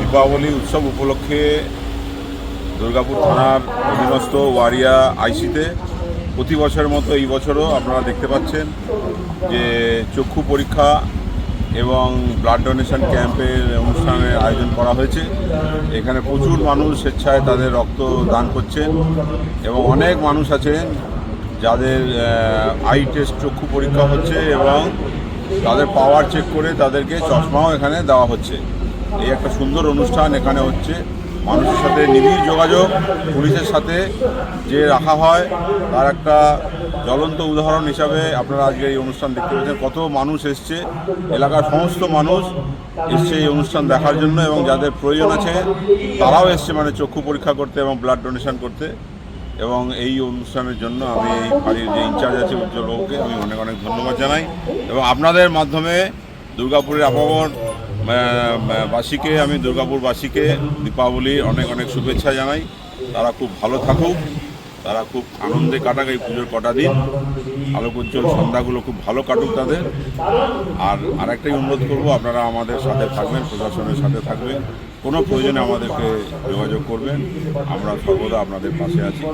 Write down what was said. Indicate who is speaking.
Speaker 1: দীপাবলি উৎসব উপলক্ষে দুর্গাপুর থানার অধীনস্থ ওয়ারিয়া আইসিতে প্রতি বছরের মতো এই বছরও আপনারা দেখতে পাচ্ছেন যে চক্ষু পরীক্ষা এবং ব্লাড ডোনেশন ক্যাম্পের অনুষ্ঠানের আয়োজন করা হয়েছে। এখানে প্রচুর মানুষ স্বেচ্ছায় তাদের রক্ত দান করছেন এবং অনেক মানুষ আছেন যাদের আই টেস্ট চক্ষু পরীক্ষা হচ্ছে এবং তাদের পাওয়ার চেক করে তাদেরকে চশমাও এখানে দেওয়া হচ্ছে। এই একটা সুন্দর অনুষ্ঠান এখানে হচ্ছে। মানুষের সাথে নিবিড় যোগাযোগ, পুলিশের সাথে যে রাখা হয়, তার একটা জ্বলন্ত উদাহরণ হিসাবে আপনারা আজকে এই অনুষ্ঠান দেখতে পাচ্ছেন কত মানুষ এসছে, এলাকার সমস্ত মানুষ এসছে এই অনুষ্ঠান দেখার জন্য এবং যাদের প্রয়োজন আছে, তারাও এসছে মানে চক্ষু পরীক্ষা করতে এবং ব্লাড ডোনেশন করতে। এবং এই অনুষ্ঠানের জন্য আমি এই বাড়ির যে ইনচার্জ আছে, উজ্জ্বল বাবুকে আমি অনেক অনেক ধন্যবাদ জানাই। এবং আপনাদের মাধ্যমে দুর্গাপুরের আবহাওয়ার বাসীকে, আমি দুর্গাপুরবাসীকে দীপাবলির অনেক অনেক শুভেচ্ছা জানাই। তারা খুব ভালো থাকুক, তারা খুব আনন্দে কাটাক এই পুজোর কটা দিন। আলোক উজ্জ্বল সন্ধ্যাগুলো খুব ভালো কাটুক তাদের। আর আরেকটাই অনুরোধ করব, আপনারা আমাদের সাথে থাকবেন, প্রশাসনের সাথে থাকবেন। কোনো প্রয়োজনে আমাদেরকে যোগাযোগ করবেন। আমরা সর্বদা আপনাদের পাশে আছি।